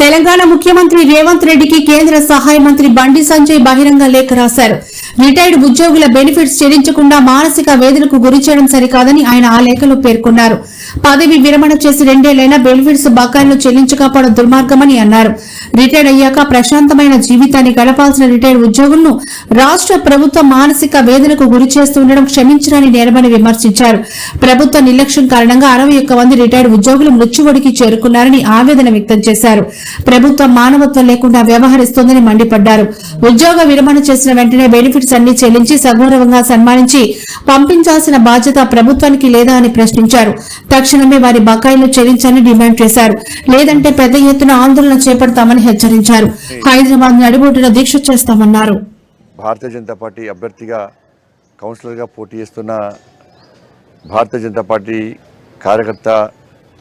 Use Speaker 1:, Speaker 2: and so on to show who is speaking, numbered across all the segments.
Speaker 1: తెలంగాణ ముఖ్యమంత్రి రేవంత్ రెడ్డికి కేంద్ర సహాయ మంత్రి బండి సంజయ్ బహిరంగ లేఖ రాశారు. రిటైర్డ్ ఉద్యోగుల బెనిఫిట్స్ చెల్లించకుండా మానసిక వేదనకు గురి చేయడం సరికాదని ఆయన ఆ లేఖలో పేర్కొన్నారు. పదవి విరమణ చేసి రెండేళ్ళైనా బెనిఫిట్స్ బకాయిలు చెల్లించకపోవడం దుర్మార్గమని అన్నారు. రిటైర్డ్ అయ్యాక ప్రశాంతమైన జీవితాన్ని గడపాల్సిన రిటైర్డ్ ఉద్యోగులను రాష్ట్ర ప్రభుత్వం మానసిక వేదనకు గురి చేస్తుండడం క్షమించరాని నేరమని విమర్శించారు. ప్రభుత్వ నిర్లక్ష్యం కారణంగా అరవై ఒక్క మంది రిటైర్డ్ ఉద్యోగులు మృత్యువడికి చేరుకున్నారని ఆవేదన వ్యక్తం చేశారు. ప్రభుత్వం మానవత్వం లేకుండా వ్యవహరిస్తోందని మండిపడ్డారు. ఉద్యోగ విరమణ చేసిన వెంటనే బెనిఫిట్స్ అన్ని చెల్లించి సగౌరవంగా సన్మానించి పంపించాల్సిన బాధ్యత ప్రభుత్వానికి లేదా అని ప్రశ్నించారు. తక్షణమే వారి బకాయిలు చెల్లించాలని డిమాండ్ చేశారు. లేదంటే పెద్ద ఎత్తున ఆందోళన చేపడతామని హెచ్చరించారు. హైదరాబాద్ నడిబొడ్డున దీక్ష చేస్తామన్నారు.
Speaker 2: భారతీయ జనతా పార్టీ అభ్యర్థిగా కౌన్సిలర్గా పోటీ చేస్తున్న భారతీయ జనతా పార్టీ కార్యకర్త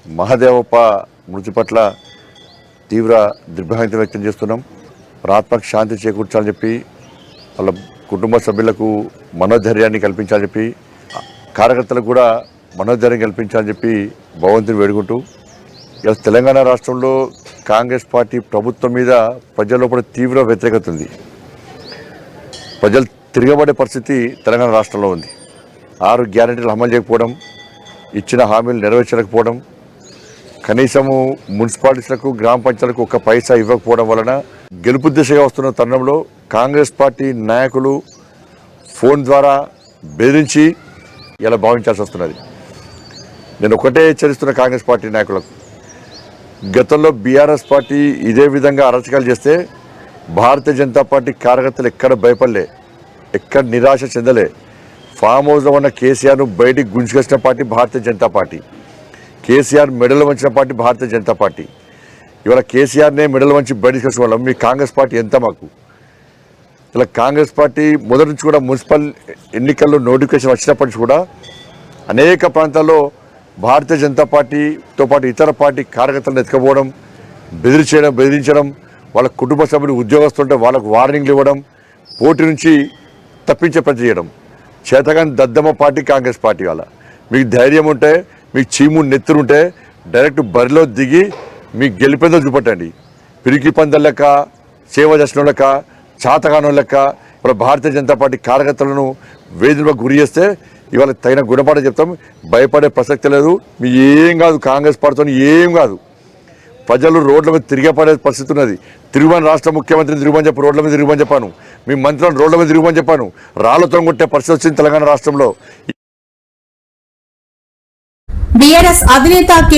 Speaker 2: మహదేవప్ప మృతి పట్ల తీవ్ర దిగ్భ్రాంతి వ్యక్తం చేస్తున్నాం. ప్రాత్మక శాంతి చేకూర్చాలని చెప్పి వాళ్ళ కుటుంబ సభ్యులకు మనోధైర్యాన్ని కల్పించాలని చెప్పి కార్యకర్తలకు కూడా మనోధైర్యం కల్పించాలని చెప్పి భగవంతుని వేడుకుంటూ ఇలా తెలంగాణ రాష్ట్రంలో కాంగ్రెస్ పార్టీ ప్రభుత్వం మీద ప్రజల్లో కూడా తీవ్ర వ్యతిరేకత ఉంది. ప్రజలు తిరగబడే పరిస్థితి తెలంగాణ రాష్ట్రంలో ఉంది. ఆరు గ్యారెంటీలు అమలు చేయకపోవడం ఇచ్చిన హామీలు నెరవేర్చలేకపోవడం కనీసము మున్సిపాలిటీలకు గ్రామ పంచాయతీలకు ఒక్క పైసా ఇవ్వకపోవడం వలన గెలుపు దిశగా వస్తున్న తరుణంలో కాంగ్రెస్ పార్టీ నాయకులు ఫోన్ ద్వారా బెదిరించి ఇలా భావించాల్సి వస్తున్నది. నేను ఒకటే హెచ్చరిస్తున్న కాంగ్రెస్ పార్టీ నాయకులకు గతంలో బీఆర్ఎస్ పార్టీ ఇదే విధంగా అరచకాలు చేస్తే భారతీయ జనతా పార్టీ కార్యకర్తలు ఎక్కడ భయపడలే ఎక్కడ నిరాశ చెందలే. ఫామ్ హౌస్లో ఉన్న కేసీఆర్ను బయటికి గుంజుకొచ్చిన పార్టీ భారతీయ జనతా పార్టీ. కేసీఆర్ మెడల్ వంచిన పార్టీ భారతీయ జనతా పార్టీ. ఇవాళ కేసీఆర్నే మెడల్ వంచి బయటకు వచ్చిన వాళ్ళం. మీ కాంగ్రెస్ పార్టీ ఎంత మాకు? ఇలా కాంగ్రెస్ పార్టీ మొదటి నుంచి కూడా మున్సిపల్ ఎన్నికల్లో నోటిఫికేషన్ వచ్చినప్పటి నుంచి కూడా అనేక ప్రాంతాల్లో భారతీయ జనతా పార్టీతో పాటు ఇతర పార్టీ కార్యకర్తలను ఎత్తుకపోవడం బెదిరించడం బెదిరించడం వాళ్ళ కుటుంబ సభ్యులు ఉద్యోగస్తుంటే వాళ్ళకు వార్నింగ్లు ఇవ్వడం పోటీ నుంచి తప్పించే పని చేయడం. చేతగాని దద్దమ్మ పార్టీ కాంగ్రెస్ పార్టీ వాళ్ళ మీకు ధైర్యం ఉంటే మీకు చీము నెత్తురుంటే డైరెక్ట్ బరిలో దిగి మీకు గెలిపేందో చూపట్టండి. పిరికి పందల లెక్క సేవ చేసిన లెక్క చాతగానం లెక్క ఇప్పుడు భారతీయ జనతా పార్టీ కార్యకర్తలను వేధింపులకు గురి చేస్తే ఇవాళ తగిన గుణపాఠం చెప్తాం. భయపడే ప్రసక్తి లేదు. మీ ఏం కాదు కాంగ్రెస్ పార్టీతో ఏం కాదు. ప్రజలు రోడ్ల మీద తిరిగే పడే పరిస్థితి ఉన్నది. తిరుగుమని రాష్ట్ర ముఖ్యమంత్రిని తిరుగుమని చెప్పి రోడ్ల మీద తిరుగుమని చెప్పాను. మీ మంత్రులను రోడ్ల మీద తిరుగుమని చెప్పాను. రాళ్ళతో కొట్టే పరిస్థితి వచ్చింది తెలంగాణ రాష్ట్రంలో.
Speaker 1: బీఆర్ఎస్ అధినేత కె.